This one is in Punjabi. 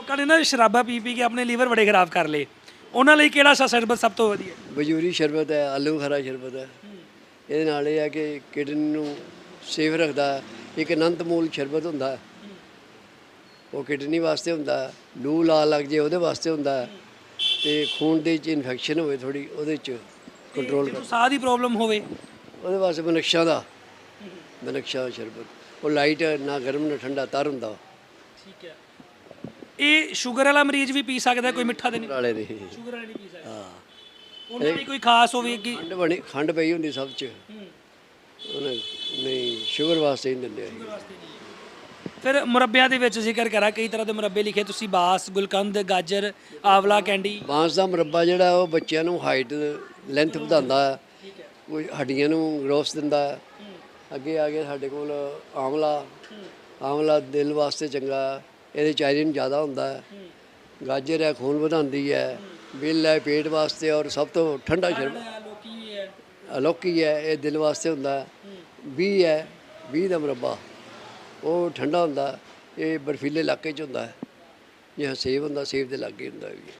ਲੋਕਾਂ ਨੇ ਨਾ ਸ਼ਰਾਬਾਂ ਪੀ ਪੀ ਕੇ ਆਪਣੇ ਲੀਵਰ ਬੜੇ ਖਰਾਬ ਕਰ ਲਏ ਉਹਨਾਂ ਲਈ ਕਿਹੜਾ ਸਾ ਸ਼ਰਬਤ ਸਭ ਤੋਂ ਵਧੀਆ ਬਜੂਰੀ ਸ਼ਰਬਤ ਹੈ ਆਲੂ ਖਰਾ ਸ਼ਰਬਤ ਹੈ ਇਹਦੇ ਨਾਲ ਇਹ ਹੈ ਕਿ ਕਿਡਨੀ ਨੂੰ ਸੇਫ ਰੱਖਦਾ। ਇੱਕ ਅਨੰਤ ਮੂਲ ਸ਼ਰਬਤ ਹੁੰਦਾ। ਉਹ ਕਿਡਨੀ ਵਾਸਤੇ ਹੁੰਦਾ। ਲੂ ਲਾ ਲੱਗ ਜੇ ਉਹਦੇ ਵਾਸਤੇ ਹੁੰਦਾ। ਤੇ ਖੂਨ ਦੇ ਵਿੱਚ ਇਨਫੈਕਸ਼ਨ ਹੋਵੇ ਥੋੜੀ ਉਹਦੇ ਚ ਕੰਟਰੋਲ ਜਦੋਂ ਸਾਹ ਦੀ ਪ੍ਰੋਬਲਮ ਹੋਵੇ ਉਹਦੇ ਵਾਸਤੇ ਬਨਕਸ਼ਾ ਦਾ ਬਨਕਸ਼ਾ ਸ਼ਰਬਤ ਉਹ ਲਾਈਟ ਨਾ ਗਰਮ ਨਾ ਠੰਡਾ ਤਰ ਹੁੰਦਾ ਠੀਕ ਹੈ ਇਹ ਸ਼ੂਗਰ ਵਾਲਾ ਮਰੀਜ਼ ਵੀ ਪੀ ਸਕਦਾ ਕੋਈ ਮਿੱਠਾ ਤੇ ਨਹੀਂ? ਦੇ। ਸ਼ੂਗਰ ਵਾਲਾ ਨਹੀਂ ਪੀ ਸਕਦਾ। ਹਾਂ। ਉਹਨਾਂ ਲਈ ਕੋਈ ਖਾਸ ਹੋਵੇ ਕਿ ਖੰਡ ਬਣੀ ਖੰਡ ਪਈ ਹੁੰਦੀ ਸਭ ਚ। ਉਹਨੇ ਨਹੀਂ ਸ਼ੂਗਰ ਵਾਸਤੇ ਨਹੀਂ ਦਿੰਦੇ। ਫਿਰ ਮੁਰੱਬਿਆਂ ਦੇ ਵਿੱਚ ਜ਼ਿਕਰ ਕਰਾਂ ਕਈ ਤਰ੍ਹਾਂ ਦੇ ਮੁਰੱਬੇ ਲਿਖੇ ਤੁਸੀਂ ਬਾਸ ਗੁਲਕੰਦ ਗਾਜਰ ਆਵਲਾ ਕੈਂਡੀ। ਬਾਂਸ ਦਾ ਮੁਰੱਬਾ ਜਿਹੜਾ ਉਹ ਬੱਚਿਆਂ ਨੂੰ ਹਾਈਟ ਲੈਂਥ ਵਧਾਉਂਦਾ। ਹੈ। ਕੋਈ ਹੱਡੀਆਂ ਨੂੰ ਗਰੋਥ ਦਿੰਦਾ। ਹੈ। ਅੱਗੇ ਆ ਗਿਆ ਸਾਡੇ ਕੋਲ ਆਮਲਾ ਆਮਲਾ ਦਿਲ ਵਾਸਤੇ ਚੰਗਾ। ਹੈ। ਇਹਦੇ ਚ ਆਇਰਨ ਜ਼ਿਆਦਾ ਹੁੰਦਾ ਹੈ। ਗਾਜਰ ਹੈ ਖੂਨ ਵਧਾਉਂਦੀ ਹੈ। ਬਿੱਲ ਹੈ ਪੇਟ ਵਾਸਤੇ ਔਰ ਸਭ ਤੋਂ ਠੰਡਾ ਸ਼ਰਬਤ ਲੋਕੀ ਹੈ। ਅਲੋਕੀ ਹੈ ਇਹ ਦਿਲ ਵਾਸਤੇ ਹੁੰਦਾ ਬੀ ਹੈ ਬੀ ਦਾ ਮੁਰੱਬਾ। ਉਹ ਠੰਡਾ ਹੁੰਦਾ। ਇਹ ਬਰਫੀਲੇ ਇਲਾਕੇ 'ਚ ਹੁੰਦਾ ਹੈ। ਜਿਵੇਂ ਸੇਬ ਹੁੰਦਾ ਸੇਬ ਦੇ ਲਾਗੇ ਹੁੰਦਾ ਵੀ।